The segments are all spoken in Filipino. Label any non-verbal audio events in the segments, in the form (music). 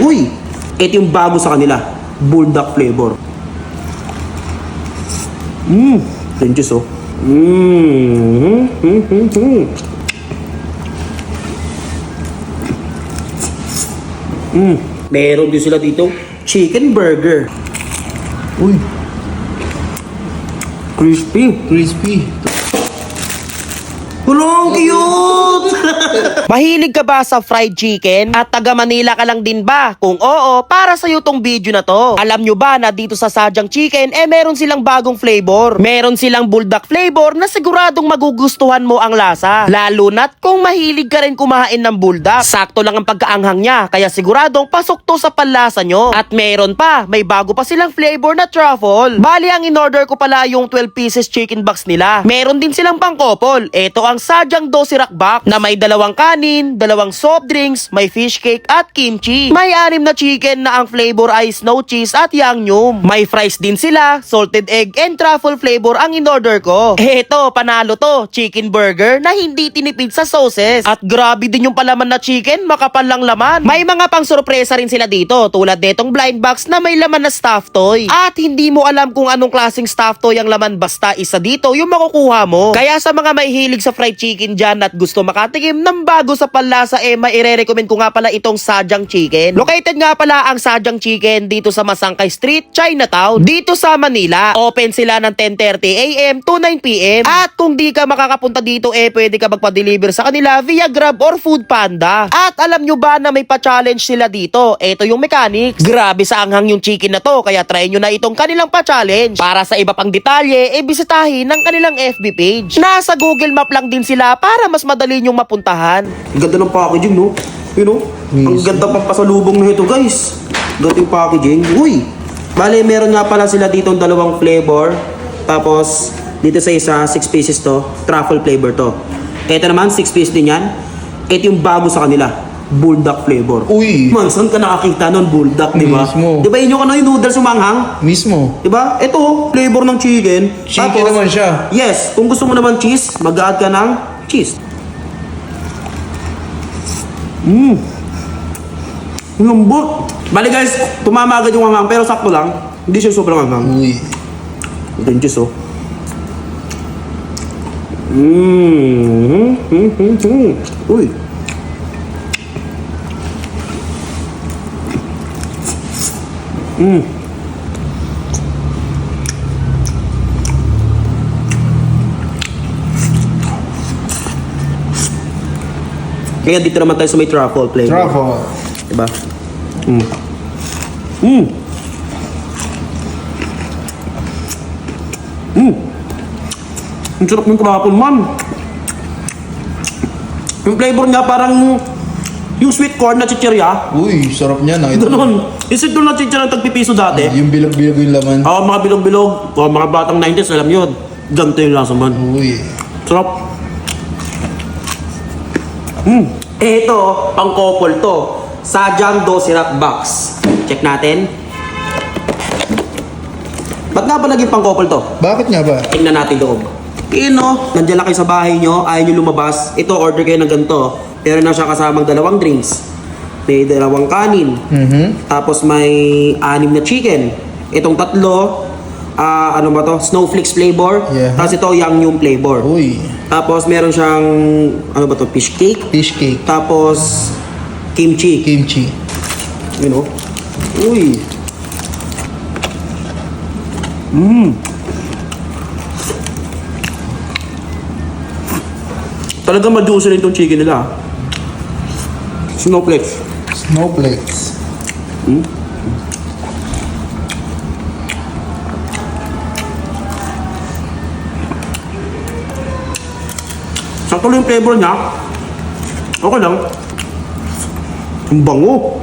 Uy! Ito yung bago sa kanila. Bulldog flavor. Mmm. Delicious oh. Mmm. Mm, mm, mm. Mm. Meron din sila dito chicken burger. Uy, Crispy. crispy. Hulong! Mahilig ka ba sa fried chicken? At taga Manila ka lang din ba? Kung oo, para sa'yo tong video na to. Alam nyo ba na dito sa Sadyang Chicken, eh meron silang bagong flavor. Meron silang bulldog flavor na siguradong magugustuhan mo ang lasa. Lalo na't kung mahilig ka rin kumain ng bulldog. Sakto lang ang pagkaanghang niya, kaya siguradong pasok to sa panlasa nyo. At meron pa, may bago pa silang flavor na truffle. Bali ang in-order ko pala yung 12 pieces chicken box nila. Meron din silang pangkopol. Ito ang Sadyang Dosirak Box na may dalawang kanin, dalawang soft drinks, may fish cake at kimchi. May anim na chicken na ang flavor ay snow cheese at yum. May fries din sila, salted egg and truffle flavor ang in-order ko. Eto, panalo to, chicken burger na hindi tinipid sa sauces. At grabe din yung palaman na chicken, makapal lang laman. May mga pang sorpresa rin sila dito, tulad netong blind box na may laman na stuffed toy. At hindi mo alam kung anong klaseng stuffed toy ang laman basta isa dito yung makukuha mo. Kaya sa mga may hilig sa fried chicken dyan at gusto makatikim ng bago sa panlasa eh maire-recommend ko nga pala itong Sadyang Chicken. Located nga pala ang Sadyang Chicken dito sa Masangkay Street, Chinatown, dito sa Manila. Open sila ng 10.30 a.m. to 9 p.m. At kung di ka makakapunta dito eh pwede ka magpa-deliver sa kanila via Grab or Food Panda. At alam nyo ba na may pa-challenge sila dito? Ito yung mechanics. Grabe sa anghang yung chicken na to kaya try nyo na itong kanilang pa-challenge. Para sa iba pang detalye, eh bisitahin ng kanilang FB page. Nasa Google Map lang din sila para mas madali nyong mapuntahan. Ang ganda ng packaging, no? You know? Ang ganda pang pasalubong na ito, guys. Ganda yung packaging. Uy! Bale, meron nga pala sila dito dalawang flavor. Tapos, dito sa isa, 6 pieces to. Truffle flavor to. Ito naman, 6 pieces din yan. Ito yung bago sa kanila. Bulldog flavor. Uy. Man, saan ka nakakita nun? Bulldog, di ba? Mismo. Di ba inyo ka na yung noodles umanghang? Mismo. Di ba? Ito, flavor ng chicken. Chicken naman siya. Yes, kung gusto mo naman cheese, mag-add ka ng cheese. Mmm. Lambot. Bali guys, tumama agad yung anghang pero sakto lang. Hindi siya sobrang anghang. Uy. Ito yung juice oh. Mmm. Mm, mm, mm. Uy. Mmm. Kaya dito naman tayo sa may truffle flavor. Truffle. Diba? Mm. Mm. Mm. Ang sarap ng truffle, man. Yung flavor niya parang yung sweet corn na chichirya. Uy, sarap niya. Nakita mo. Ganun. Yung sweet corn na chichirya ng tagpipiso dati. Yung bilog-bilog yung laman. Ako mga bilog-bilog, o mga batang 90s, alam yun. Ganito yung lasa man. Uy. Sarap. Hmm. Eh, ito, pang couple to. Sadyang Dosirat Box. Check natin. Ba't nga ba naging pang couple to? Bakit nga ba? Tingnan natin loob. Yun no, nandiyan lang kayo sa bahay nyo, ayaw nyo lumabas. Ito, order kayo ng ganito. Meron na siya kasamang dalawang drinks. May dalawang kanin. Mhm. Tapos may anim na chicken. Itong tatlo, ah ano ba to? Snowflakes flavor. Yeah. Tapos ito, yang yung flavor. Uy. Tapos meron siyang, ano ba to? Fish cake. Fish cake. Tapos, kimchi. Kimchi. You know? Uy. Mmm. Talagang ma-juicy rin itong chicken nila. ah. Snowflakes. Snowflakes. Sakto lang yung flavor niya. Okay lang. Ang bango.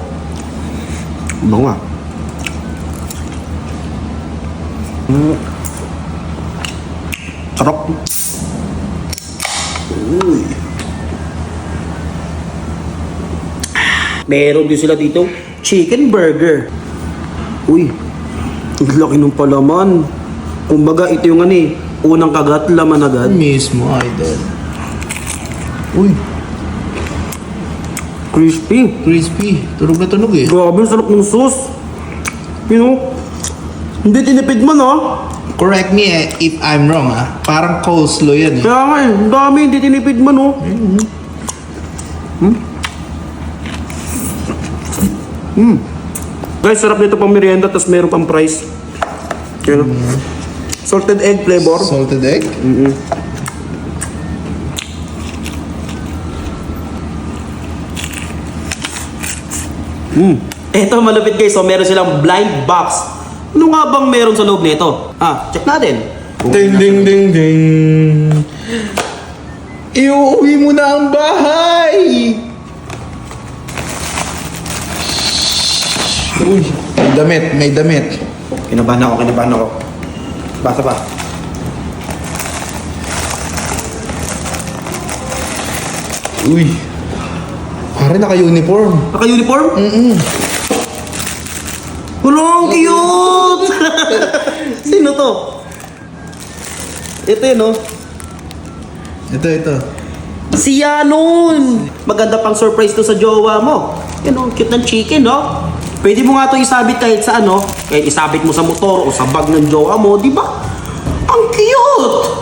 Ang bango ah. Mm. Sarap. Uy. Meron din sila dito, chicken burger. Uy, ang laki ng palaman. Kumbaga, ito yung ano eh, unang kagat, laman agad. Mismo, idol. Uy. Crispy. Crispy. Tunog na tunog eh. Grabe, sarap ng sauce. You know, hindi tinipid man ah. Correct me eh, if I'm wrong ah. Parang coleslaw yan eh. Kaya nga eh, ang dami, hindi tinipid man oh. Hmm? Hmm. Guys, sarap nito pang merienda, tapos meron pang price. Yan. Salted egg flavor. Salted egg. Ito malupit guys, so meron silang blind box. Ano nga bang meron sa loob nito? Ah, check natin. Ding ding ding ding. Iuuwi mo na ang bahay! Uy, may damit, may damit. Kinabahan ako, kinabahan ako. Basa pa. Uy, pare naka-uniform. Naka-uniform? Mm-mm. Wala, ang cute! (laughs) Sino to? Ito yun, oh. Ito, ito. Si Yanon! Maganda pang surprise to sa jowa mo. Yan oh, cute ng chicken, no? Pwede mo nga to isabit kahit sa ano, kahit isabit mo sa motor o sa bag ng jowa mo, di ba? Ang cute!